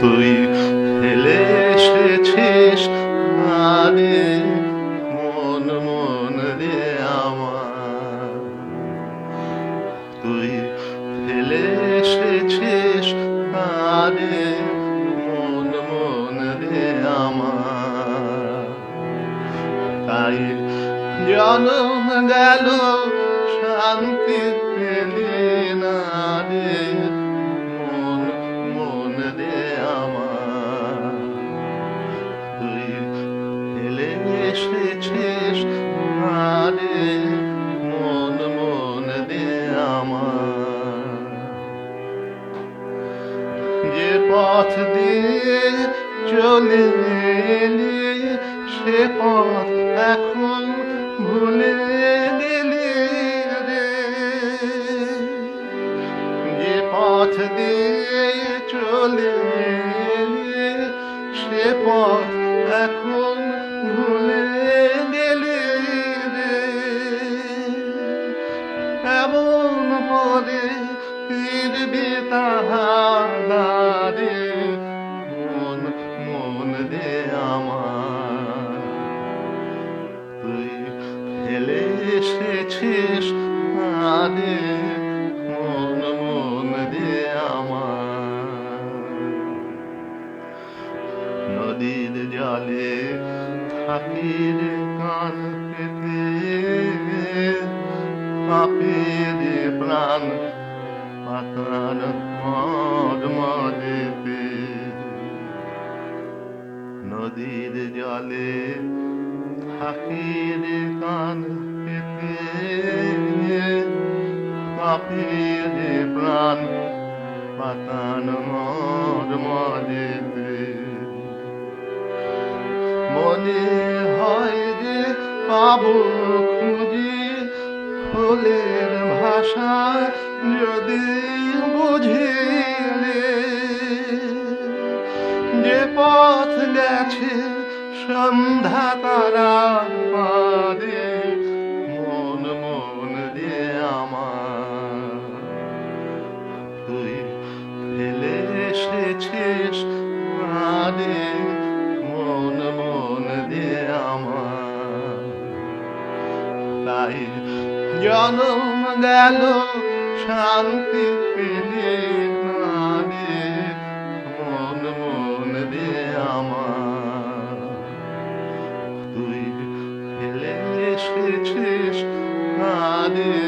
তুই ফেলে এসেছিস আরে মন মন রে আমার। তুই ফেলে এসেছিস আরে মন মন রে আমার। তাই জন্ম গেল শান্তি পেলে এসেছিস আরে মন মন রে আমার। যে পথ দিয়ে চলে এলি, সে পথ এখন ভুলে গেলি রে। যে পথ দিয়ে চলে এলি, সে পথ এখন এমন পরে ফিরবি তাহারে মন মন দে আমার। তুই ফেলে এসেছিস আরে মন মন দে আমার। নদীর জলে থাকির কান পাপের প্রাণ পাতার মদ মদেতে নদীর জলে থাকির কান পেতে। পাপের প্রাণ পাতান মদ মদেতে মনে হয় যে পাবো খুঁজি ফুলের ভাষা যদি বুঝিলে যে পথ গেছে সন্ধ্যা তারা পারে, মন মন দিয়ে আমার। তুই ফেলে এসেছিস মন মন দিয়ে আমার। তাই জনম গেল শান্তি পেলে নারে মন মন রে আমার। তুই ফেলে এসেছিস নারে